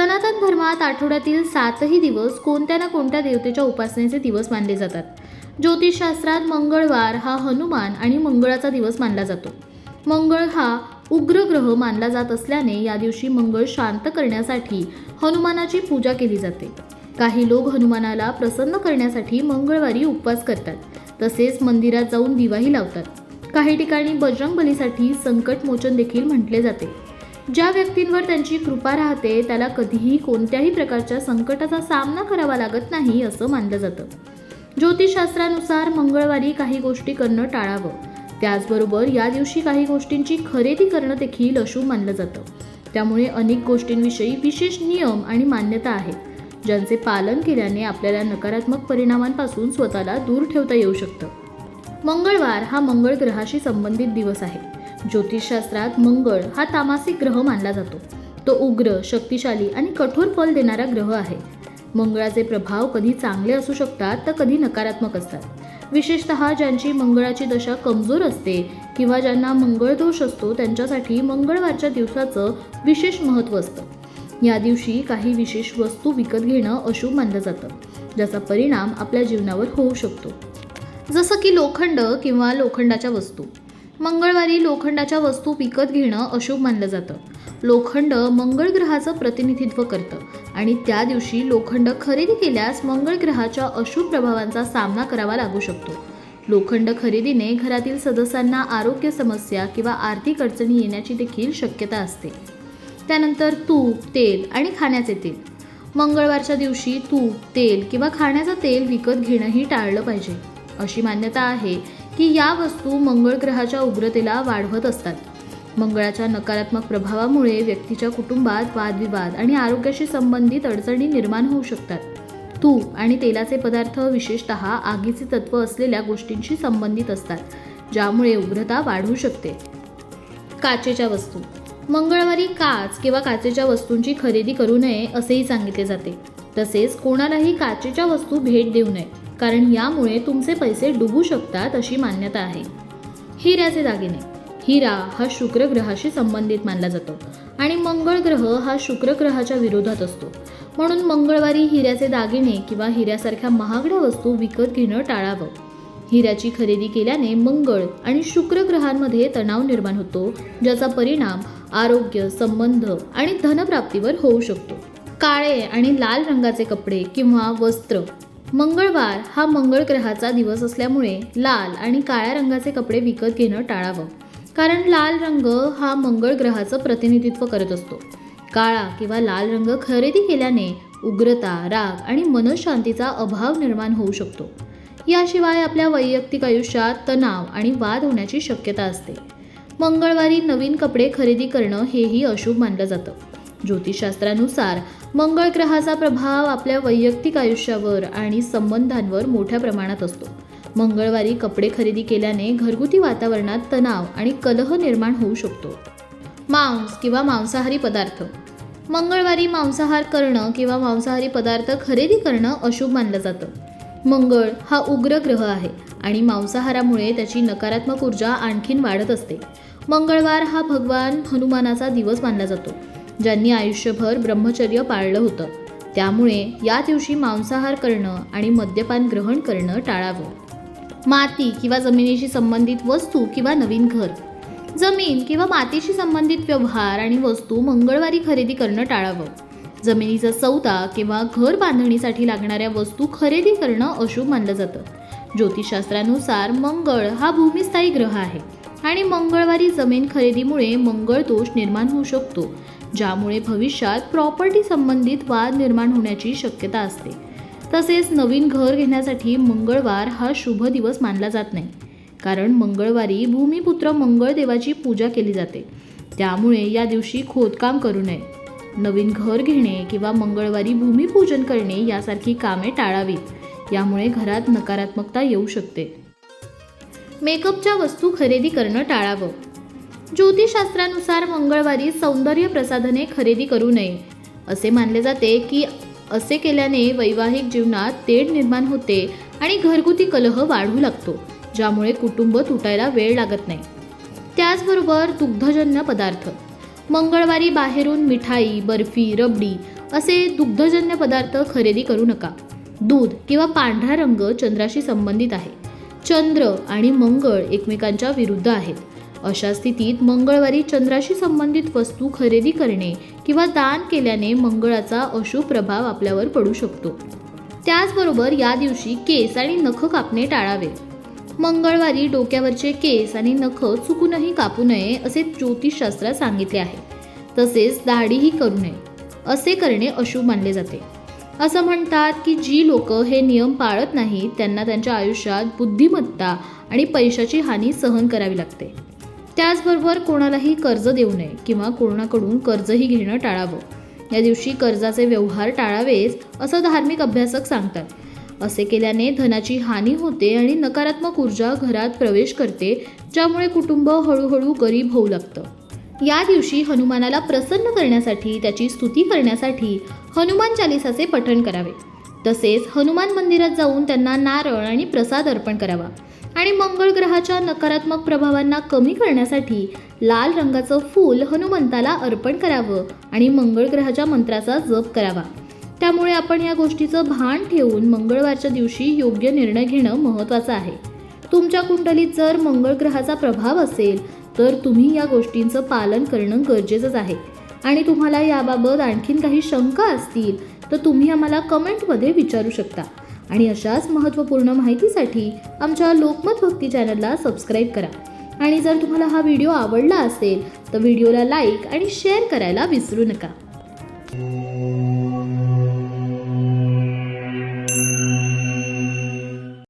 सनातन धर्मात आठवड्यातील सातही दिवस कोणत्या ना कोणत्या देवतेच्या उपासनेचे दिवस मानले जातात. ज्योतिषशास्त्रात मंगळवार हा हनुमान आणि मंगळाचा दिवस मानला जातो. मंगळ हा उग्र ग्रह मानला जात असल्याने या दिवशी मंगळ शांत करण्यासाठी हनुमानाची पूजा केली जाते. काही लोक हनुमानाला प्रसन्न करण्यासाठी मंगळवारी उपवास करतात. तसेच मंदिरात जाऊन दिवाही लावतात. काही ठिकाणी बजरंग बलीसाठी संकटमोचन देखील म्हटले जाते. ज्या व्यक्तींवर त्यांची कृपा राहते त्याला कधीही कोणत्याही प्रकारच्या संकटाचा सामना करावा लागत नाही असं मानलं जातं. ज्योतिषशास्त्रानुसार मंगळवारी काही गोष्टी करणं टाळावं. त्याचबरोबर या दिवशी काही गोष्टींची खरेदी करणं देखील अशुभ मानलं जातं. त्यामुळे अनेक गोष्टींविषयी विशेष नियम आणि मान्यता आहेत ज्यांचे पालन केल्याने आपल्याला नकारात्मक परिणामांपासून स्वतःला दूर ठेवता येऊ शकतं. मंगळवार हा मंगळ ग्रहाशी संबंधित दिवस आहे. ज्योतिषशास्त्रात मंगळ हा तामासिक ग्रह मानला जातो. तो उग्र शक्तिशाली आणि कठोर फल देणारा ग्रह आहे. मंगळाचे प्रभाव कधी चांगले असू शकतात तर कधी नकारात्मक असतात. विशेषतः ज्यांची मंगळाची दशा कमजोर असते किंवा ज्यांना मंगळ दोष असतो त्यांच्यासाठी मंगळवारच्या दिवसाचं विशेष महत्त्व असतं. या दिवशी काही विशेष वस्तू विकत घेणं अशुभ मानलं जातं ज्याचा परिणाम आपल्या जीवनावर होऊ शकतो. जसं की लोखंड किंवा लोखंडाच्या वस्तू. मंगळवारी लोखंडाच्या वस्तू विकत घेणं अशुभ मानलं जातं. लोखंड मंगळ ग्रहाचं प्रतिनिधित्व करतं आणि त्या दिवशी लोखंड खरेदी केल्यास मंगळ ग्रहाच्या अशुभ प्रभावांचा सामना करावा लागू शकतो. लोखंड खरेदीने घरातील सदस्यांना आरोग्य समस्या किंवा आर्थिक अडचणी येण्याची देखील शक्यता असते. त्यानंतर तूप तेल आणि खाण्याचे तेल. मंगळवारच्या दिवशी तूप तेल किंवा खाण्याचं तेल विकत घेणंही टाळलं पाहिजे. अशी मान्यता आहे की या वस्तू मंगळ ग्रहाच्या उग्रतेला वाढवत असतात. मंगळाच्या नकारात्मक प्रभावामुळे व्यक्तीच्या कुटुंबात वादविवाद आणि आरोग्याशी संबंधित अडचणी निर्माण होऊ शकतात. तूप आणि तेलाचे पदार्थ विशेषत आगीचे तत्व असलेल्या गोष्टींशी संबंधित असतात ज्यामुळे उग्रता वाढू शकते. काचेच्या वस्तू. मंगळवारी काच किंवा काचेच्या वस्तूंची खरेदी करू नये असेही सांगितले जाते. तसेच कोणालाही काचेच्या वस्तू भेट देऊ नये. कारण यामुळे तुमचे पैसे डुबू शकतात अशी मान्यता आहे. हिऱ्याचे दागिने. हिरा हा शुक्र ग्रहाशी संबंधित मानला जातो आणि मंगळ ग्रह हा शुक्र ग्रहाच्या विरोधात असतो. म्हणून मंगळवारी हिऱ्याचे दागिने किंवा हिऱ्यासारख्या महागड्या वस्तू विकत घेणं टाळावं. हिऱ्याची खरेदी केल्याने मंगळ आणि शुक्र ग्रहांमध्ये तणाव निर्माण होतो ज्याचा परिणाम आरोग्य संबंध आणि धनप्राप्तीवर होऊ शकतो. काळे आणि लाल रंगाचे कपडे किंवा वस्त्र मंगळवार हा मंगळ ग्रहाचा दिवस असल्यामुळे लाल आणि काळ्या रंगाचे कपडे विकत घेणं टाळावं. कारण लाल रंग हा मंगळ ग्रहाचं प्रतिनिधित्व करत असतो. काळा किंवा लाल रंग खरेदी केल्याने उग्रता राग आणि मनशांतीचा अभाव निर्माण होऊ शकतो. याशिवाय आपल्या वैयक्तिक आयुष्यात तणाव आणि वाद होण्याची शक्यता असते. मंगळवारी नवीन कपडे खरेदी करणं हेही अशुभ मानलं जातं. ज्योतिषशास्त्रानुसार मंगळ ग्रहाचा प्रभाव आपल्या वैयक्तिक आयुष्यावर आणि संबंधांवर मोठ्या प्रमाणात असतो. मंगळवारी कपडे खरेदी केल्याने घरगुती वातावरणात तणाव आणि कलह निर्माण होऊ शकतो. मांस किंवा मांसाहारी पदार्थ. मंगळवारी मांसाहार करणं किंवा मांसाहारी पदार्थ खरेदी करणं अशुभ मानलं जातं. मंगळ हा उग्र ग्रह आहे आणि मांसाहारामुळे त्याची नकारात्मक ऊर्जा आणखीन वाढत असते. मंगळवार हा भगवान हनुमानाचा दिवस मानला जातो. ज्यांनी आयुष्यभर ब्रह्मचर्य पाळलं होतं. त्यामुळे या दिवशी मांसाहार करणं आणि मद्यपान ग्रहण करणं टाळावं. माती किंवा जमिनीशी संबंधित वस्तू किंवा नवीन घर. जमीन किंवा मातीशी संबंधित व्यवहार आणि वस्तू मंगळवारी खरेदी करणं टाळावं. जमिनीचा सौदा किंवा घर बांधणीसाठी लागणाऱ्या वस्तू खरेदी करणं अशुभ मानलं जातं. ज्योतिषशास्त्रानुसार मंगळ हा भूमिस्थायी ग्रह आहे आणि मंगळवारी जमीन खरेदीमुळे मंगळ दोष निर्माण होऊ शकतो. ज्यामुळे भविष्यात प्रॉपर्टी संबंधित वाद निर्माण होण्याची शक्यता असते. तसेच नवीन घर घेण्यासाठी मंगळवार हा शुभ दिवस मानला जात नाही. कारण मंगळवारी भूमिपुत्र मंगळ देवाची पूजा केली जाते. त्यामुळे या दिवशी खोदकाम करू नये. नवीन घर घेणे किंवा मंगळवारी भूमिपूजन करणे यासारखी कामे टाळावीत. यामुळे घरात नकारात्मकता येऊ शकते. मेकअपच्या वस्तू खरेदी करणं टाळावं. ज्योतिषशास्त्रानुसार मंगळवारी सौंदर्य प्रसाधने खरेदी करू नये. असे मानले जाते की असे केल्याने वैवाहिक जीवनात तेढ निर्माण होते आणि घरगुती कलह वाढू लागतो ज्यामुळे कुटुंब तुटायला वेळ लागत नाही. त्याचबरोबर दुग्धजन्य पदार्थ. मंगळवारी बाहेरून मिठाई बर्फी रबडी असे दुग्धजन्य पदार्थ खरेदी करू नका. दूध किंवा पांढरा रंग चंद्राशी संबंधित आहे. चंद्र आणि मंगळ एकमेकांच्या विरुद्ध आहेत. अशा स्थितीत मंगळवारी चंद्राशी संबंधित वस्तू खरेदी करणे किंवा दान केल्याने मंगळाचा अशुभ प्रभाव आपल्यावर पडू शकतो. त्याचबरोबर या दिवशी केस आणि नख कापणे टाळावे. मंगळवारी डोक्यावरचे केस आणि नख चुकूनही कापू नये असे ज्योतिषशास्त्रात सांगितले आहे. तसेच दाढीही करू नये. असे करणे अशुभ मानले जाते. असं म्हणतात की जी लोक हे नियम पाळत नाहीत त्यांना त्यांच्या आयुष्यात बुद्धिमत्ता आणि पैशाची हानी सहन करावी लागते. त्याचबरोबर कोणालाही कर्ज देऊ नये किंवा कोणाकडून कर्जही घेणं टाळावं. या दिवशी कर्जाचे व्यवहार टाळावेच असं धार्मिक अभ्यासक सांगतात. असे केल्याने धनाची हानी होते आणि नकारात्मक ऊर्जा घरात प्रवेश करते ज्यामुळे कुटुंब हळूहळू गरीब होऊ लागतं. या दिवशी हनुमानाला प्रसन्न करण्यासाठी त्याची स्तुती करण्यासाठी हनुमान चालिसाचे पठण करावे. तसेच हनुमान मंदिरात जाऊन त्यांना नारळ आणि प्रसाद अर्पण करावा. आणि मंगळ ग्रहाच्या नकारात्मक प्रभावांना कमी करण्यासाठी लाल रंगाचं फूल हनुमंताला अर्पण करावं आणि मंगळ ग्रहाच्या मंत्राचा जप करावा. त्यामुळे आपण या गोष्टीचं भान ठेवून मंगळवारच्या दिवशी योग्य निर्णय घेणं महत्त्वाचं आहे. तुमच्या कुंडलीत जर मंगळ ग्रहाचा प्रभाव असेल तर तुम्ही या गोष्टींचं पालन करणं गरजेचंच आहे. आणि तुम्हाला याबाबत आणखीन काही शंका असतील तर तुम्ही आम्हाला कमेंटमध्ये विचारू शकता. आणि अशाच महत्त्वपूर्ण माहितीसाठी आमच्या लोकमत भक्ती चॅनलला सबस्क्राईब करा. आणि जर तुम्हाला हा व्हिडिओ आवडला असेल तर व्हिडिओला लाईक आणि शेअर करायला विसरू नका.